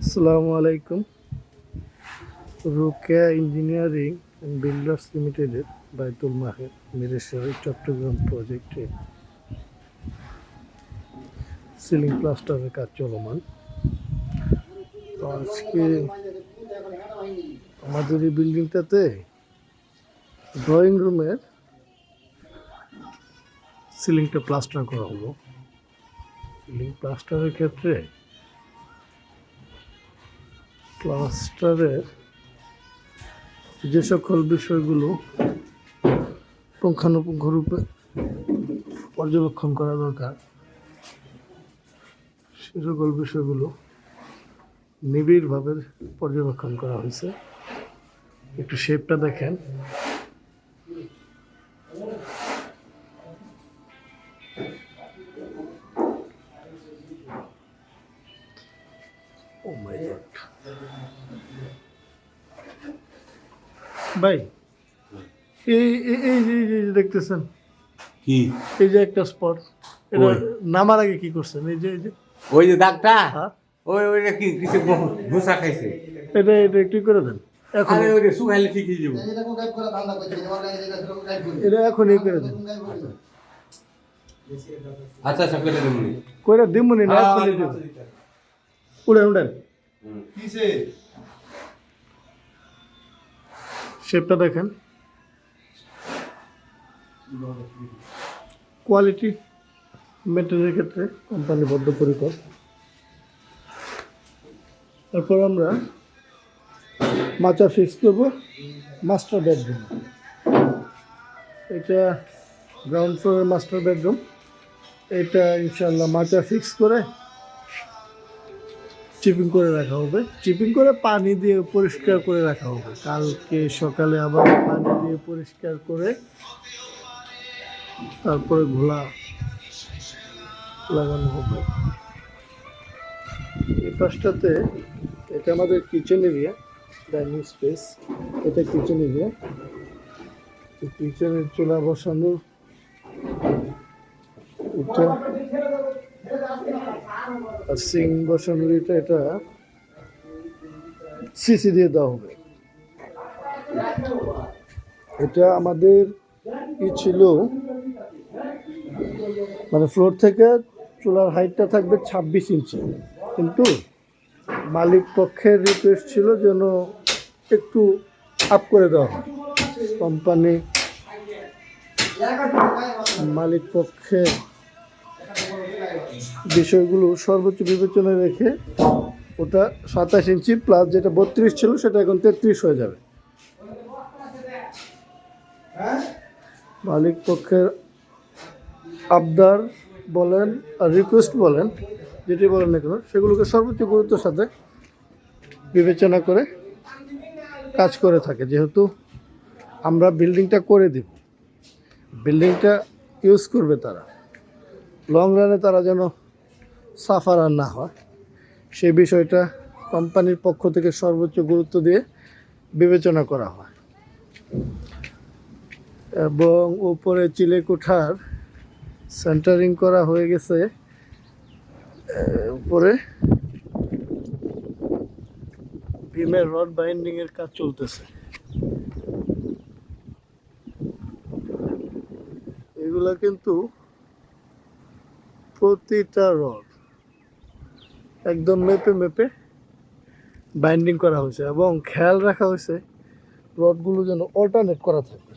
আসসালামু আলাইকুম। Rukeya engineering and builders লিমিটেডের বাইতুল মাহের মিরেশ্বরী চট্টগ্রাম প্রজেক্টে সিলিং প্লাস্টারের কাজ চলমান। তো আজকে আমাদের এই বিল্ডিংটাতে ড্রয়িং রুমের সিলিংটা প্লাস্টার করা হলো। সিলিং প্লাস্টারের ক্ষেত্রে প্লাস্টারের যে সকল বিষয়গুলো পুঙ্খানুপুঙ্খরূপে পর্যবেক্ষণ করা দরকার, সে সকল বিষয়গুলো নিবিড়ভাবে পর্যবেক্ষণ করা হয়েছে। একটু শেপটা দেখেন। ও মাই গড ভাই এই এই যে এই যে দেখতেছেন। কি? এই যে একটা স্পট এটা নামার আগে কি করছেন? এই যে এই যে। ওই যে দাগটা? হ্যাঁ। ওই ওইটা কি কিছু ঘুষা খাইছে। এটা এটা একটু করে দেন। এখন ওই শুকাইলে ঠিক হয়ে যাব এটা এখনই করে দেন। আচ্ছা আচ্ছা করে দেবো কইরা দিমুনি না দিব উড়েন উড়েন। শেপটা দেখেন। কোয়ালিটি মেটেরিয়ালের ক্ষেত্রে কোম্পানি বদ্ধপরিকর তারপর আমরা মাচা ফিক্স করব মাস্টার বেডরুম এটা গ্রাউন্ড ফ্লোরের মাস্টার বেডরুম এটা ইনশাল্লাহ মাচা ফিক্স করে চিপিং করে রাখা হবে। চিপিং করে পানি দিয়ে পরিষ্কার করে রাখা হবে। কালকে সকালে আবার পানি দিয়ে পরিষ্কার করে তারপরে ঘোলা লাগানো হবে। এই পাশটাতে এটা আমাদের কিচেন এরিয়া ডাইনিং স্পেস এটা কিচেন এরিয়া কিচেনের চুলা বসানো এটা আর সিং বসানোর এটা সিসি দিয়ে দেওয়া হবে। এটা আমাদের কি ছিল মানে ফ্লোর থেকে চুলার হাইটটা থাকবে ছাব্বিশ ইঞ্চি কিন্তু মালিক পক্ষের রিকোয়েস্ট ছিল যেন একটু আপ করে দেওয়া হয়। কোম্পানি মালিক পক্ষের বিষয়গুলো সর্বোচ্চ বিবেচনায় রেখে ওটা সাতাশ ইঞ্চি প্লাস যেটা বত্রিশ ছিল, সেটা এখন তেত্রিশ হয়ে যাবে। মালিক পক্ষের আবদার বলেন আর রিকোয়েস্ট বলেন, যেটি বলেন না কেন, সেগুলোকে সর্বোচ্চ গুরুত্বের সাথে বিবেচনা করে কাজ করে থাকে। যেহেতু আমরা বিল্ডিংটা করে দিব বিল্ডিংটা ইউজ করবে তারা। লং রানে তারা যেন সাফার আর না হয়। সেই বিষয়টা কোম্পানির পক্ষ থেকে সর্বোচ্চ গুরুত্ব দিয়ে বিবেচনা করা হয়। এবং উপরে চিলেকোঠার সেন্টারিং করা হয়ে গেছে। উপরে ভীমের রড বাইন্ডিং এর কাজ চলতেছে। এগুলা কিন্তু প্রতিটা রড একদম মেপে মেপে বাইন্ডিং করা হয়েছে এবং খেয়াল রাখা হয়েছে রডগুলো যেন অল্টারনেট করা থাকে